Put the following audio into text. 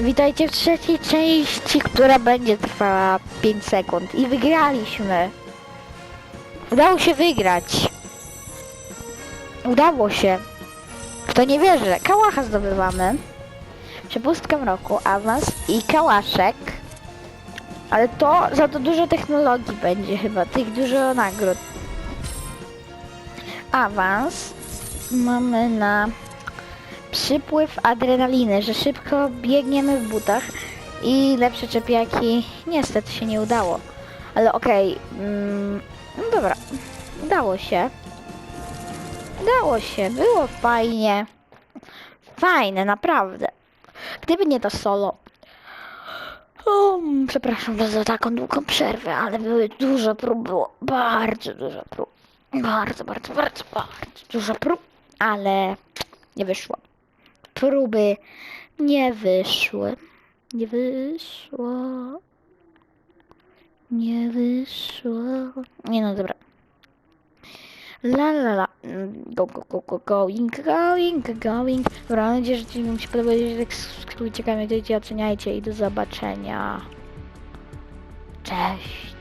Witajcie w trzeciej części, która będzie trwała 5 sekund. I wygraliśmy. Udało się wygrać. Udało się. Kto nie wierzy, kałacha zdobywamy. Przepustka mroku, awans i kałaszek. Ale to za to dużo technologii będzie chyba, tych dużo nagród. Awans mamy na przypływ adrenaliny, że szybko biegniemy w butach i lepsze czepiaki niestety się nie udało. Ale okej, mm, no dobra, udało się. Udało się, było fajnie. Fajne, naprawdę. Gdyby nie to solo. O, przepraszam za taką długą przerwę, ale były dużo prób, było bardzo dużo prób. Bardzo, bardzo, bardzo, bardzo dużo prób, ale nie wyszło. Próby nie wyszły. Nie wyszło. Nie wyszło. Nie no, dobra. La la la. Go, go, go, go, going, going, going. Dobra, mam nadzieję, że ci mi się. Jeżeli tak subskrybujcie oceniajcie i do zobaczenia. Cześć.